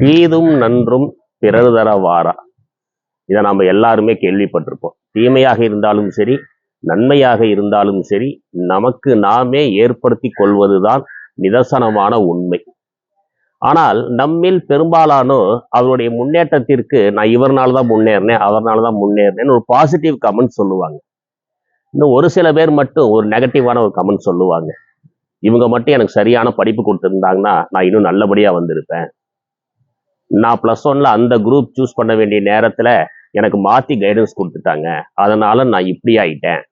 தீதும் நன்றும் பிறர் தர வாரா. இதை நாம் எல்லாருமே கேள்விப்பட்டிருப்போம். தீமையாக இருந்தாலும் சரி நன்மையாக இருந்தாலும் சரி நமக்கு நாமே ஏற்படுத்தி கொள்வதுதான் நிதர்சனமான உண்மை. ஆனால் நம்மில் பெரும்பாலானோர் அவருடைய முன்னேற்றத்திற்கு நான் இவர்னால தான் முன்னேறினேன் அவர்னால தான் முன்னேறினேன்னு ஒரு பாசிட்டிவ் கமெண்ட் சொல்லுவாங்க. இன்னும் ஒரு சில பேர் மட்டும் ஒரு நெகட்டிவான ஒரு கமெண்ட் சொல்லுவாங்க. இவங்க மட்டும் எனக்கு சரியான படிப்பு கொடுத்துருந்தாங்கன்னா நான் இன்னும் நல்லபடியா வந்திருப்பேன். நான் ப்ளஸ் ஒன்ல அந்த குரூப் சூஸ் பண்ண வேண்டிய நேரத்துல எனக்கு மாத்தி கைடன்ஸ் கொடுத்துட்டாங்க. அதனால நான் இப்படி ஆயிட்டேன்.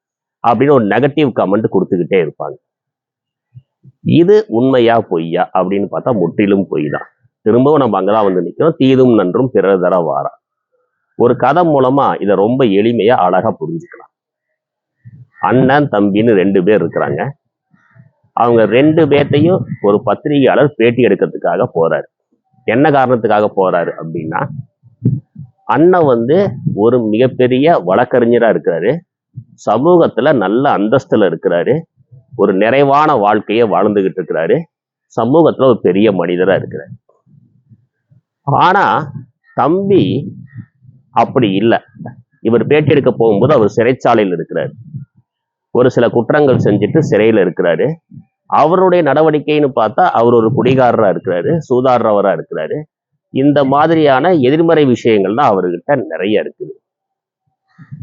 அப்படின்னு ஒரு நெகட்டிவ் கமெண்ட் கொடுத்துக்கிட்டே இருப்பாங்க. இது உண்மையா பொய்யா அப்படின்னு பார்த்தா முற்றிலும் பொய் தான் திரும்பவும் நம்ம அங்கதான் வந்து நிற்கிறோம் தீதும் நன்றும் பிறர் தர வாரா. ஒரு கதை மூலமா இதை ரொம்ப எளிமையா அழகா புரிஞ்சுக்கலாம். அண்ணன் தம்பின்னு ரெண்டு பேர் இருக்கிறாங்க. அவங்க ரெண்டு பேர்த்தையும் ஒரு பத்திரிகையாளர் பேட்டி எடுக்கிறதுக்காக போறாரு. என்ன காரணத்துக்காக போறாரு அப்படின்னா அண்ணன் வந்து ஒரு மிகப்பெரிய வழக்கறிஞரா இருக்கிறாரு. சமூகத்துல நல்ல அந்தஸ்துல இருக்கிறாரு. ஒரு நிறைவான வாழ்க்கையை வாழ்ந்துகிட்டு இருக்கிறாரு. சமூகத்துல ஒரு பெரிய மனிதரா இருக்கிறாரு. ஆனா தம்பி அப்படி இல்லை. இவர் பேட்டி எடுக்க போகும்போது அவர் சிறைச்சாலையில் இருக்கிறார். ஒரு சில குற்றங்கள் செஞ்சுட்டு சிறையில இருக்கிறாரு. அவருடைய நடவடிக்கைன்னு பார்த்தா அவர் ஒரு குடிகாரராக இருக்கிறாரு சூதாடுறவராக இருக்கிறாரு. இந்த மாதிரியான எதிர்மறை விஷயங்கள் தான் அவர்கிட்ட நிறைய இருக்குது.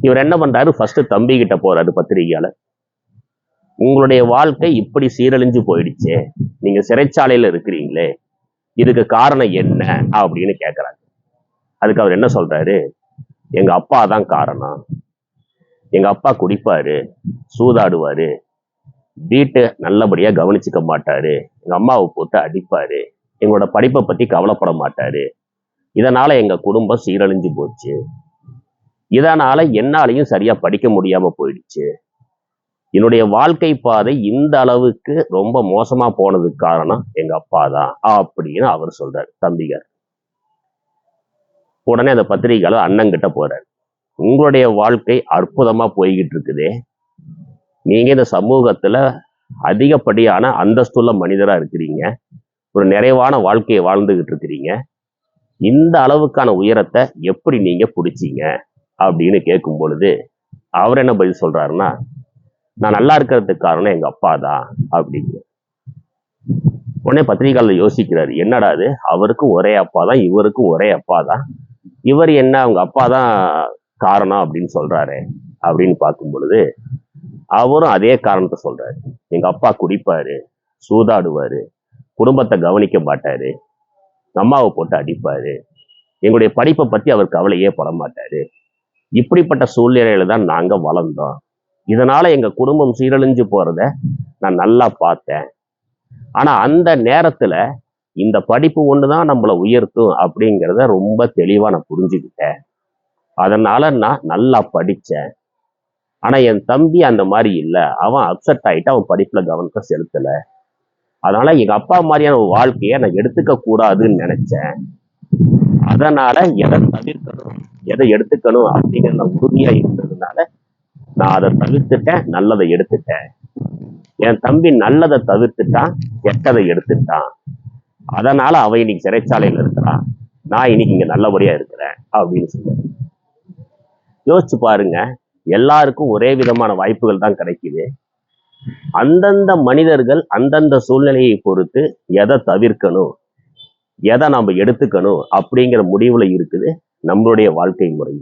இவர் என்ன பண்றாரு? ஃபர்ஸ்ட் தம்பி கிட்ட போறாரு பத்திரிகையாளர். உங்களுடைய வாழ்க்கை இப்படி சீரழிஞ்சு போயிடுச்சே. நீங்க சிறைச்சாலையில இருக்கிறீங்களே. இதுக்கு காரணம் என்ன? அப்படின்னு கேட்குறாரு அதுக்கு அவர் என்ன சொல்றாரு? எங்க அப்பா தான் காரணம். எங்க அப்பா குடிப்பாரு சூதாடுவாரு வீட்டை நல்லபடியா கவனிச்சுக்க மாட்டாரு. எங்க அம்மாவை போட்டு அடிப்பாரு. எங்களோட படிப்பை பத்தி கவலைப்பட மாட்டாரு. இதனால எங்க குடும்பம் சீரழிஞ்சு போச்சு. இதனால என்னாலையும் சரியா படிக்க முடியாம போயிடுச்சு. என்னுடைய வாழ்க்கை பாதை இந்த அளவுக்கு ரொம்ப மோசமா போனதுக்கு காரணம் எங்க அப்பா தான் அப்படின்னு அவர் சொல்றாரு தம்பிகார் உடனே அந்த பத்திரிகையாளர் அண்ணங்கிட்ட போறாரு. உங்களுடைய வாழ்க்கை அற்புதமா போய்கிட்டு இருக்குதே. நீங்கள் இந்த சமூகத்தில் அதிகப்படியான அந்தஸ்துள்ள மனிதராக இருக்கிறீங்க. ஒரு நிறைவான வாழ்க்கையை வாழ்ந்துகிட்டு இருக்கிறீங்க. இந்த அளவுக்கான உயரத்தை எப்படி நீங்கள் பிடிச்சிங்க? அப்படின்னு கேட்கும் பொழுது அவர் என்ன பதில் சொல்கிறாருன்னா நான் நல்லா இருக்கிறதுக்கு காரணம் எங்கள் அப்பா தான் அப்படிங்க உடனே பத்திரிகையாளர் யோசிக்கிறாரு என்னடா அது அவருக்கும் ஒரே அப்பா தான் இவருக்கும் ஒரே அப்பா தான். இவர் என்ன அவங்க அப்பா தான் காரணம் அப்படின்னு சொல்கிறாரு அப்படின்னு பார்க்கும் பொழுது அவரும் அதே காரணத்தை சொல்றாரு. எங்க அப்பா குடிப்பாரு சூதாடுவாரு குடும்பத்தை கவனிக்க மாட்டாரு அம்மாவை போட்டு அடிப்பாரு எங்களுடைய படிப்பை பத்தி அவர் கவலையே பட மாட்டாரு. இப்படிப்பட்ட சூழ்நிலையில தான் நாங்க வளர்ந்தோம். இதனால எங்க குடும்பம் சீரழிஞ்சு போறத நான் நல்லா பார்த்தேன். ஆனா அந்த நேரத்துல இந்த படிப்பு ஒண்ணுதான் நம்மளை உயர்த்தும் அப்படிங்கிறத ரொம்ப தெளிவா நான் புரிஞ்சுக்கிட்டேன். அதனால நான் நல்லா படித்தேன் ஆனா என் தம்பி அந்த மாதிரி இல்லை. அவன் அப்செட் ஆயிட்டு அவன் படிப்புல கவனத்தை செலுத்தல. அதனால எங்க அப்பா மாதிரியான வாழ்க்கையை நான் எடுத்துக்க கூடாதுன்னு நினைச்சேன். அதனால எதை தவிர்க்கணும் எதை எடுத்துக்கணும் அப்படிங்கிற நான் உறுதியா இருந்ததுனால நான் அதை தவிர்த்துட்டேன் நல்லதை எடுத்துட்டேன். என் தம்பி நல்லதை தவிர்த்துட்டான் கெட்டதை எடுத்துட்டான். அதனால அவன் இன்னைக்கு சிறைச்சாலையில் இருக்கிறான். நான் இன்னைக்கு இங்க நல்லபடியா இருக்கிறேன் அப்படின்னு சொல்ல யோசிச்சு பாருங்க எல்லாருக்கும் ஒரே விதமான வாய்ப்புகள் தான் கிடைக்குது. அந்தந்த மனிதர்கள் அந்தந்த சூழ்நிலையை பொறுத்து எதை தவிர்க்கணும் எதை நம்ம எடுத்துக்கணும் அப்படிங்கிற முடிவுல இருக்குது நம்மளுடைய வாழ்க்கை முறை.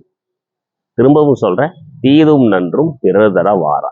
திரும்பவும் சொல்றேன் தீதும் நன்றும் பிறர் தர வாரா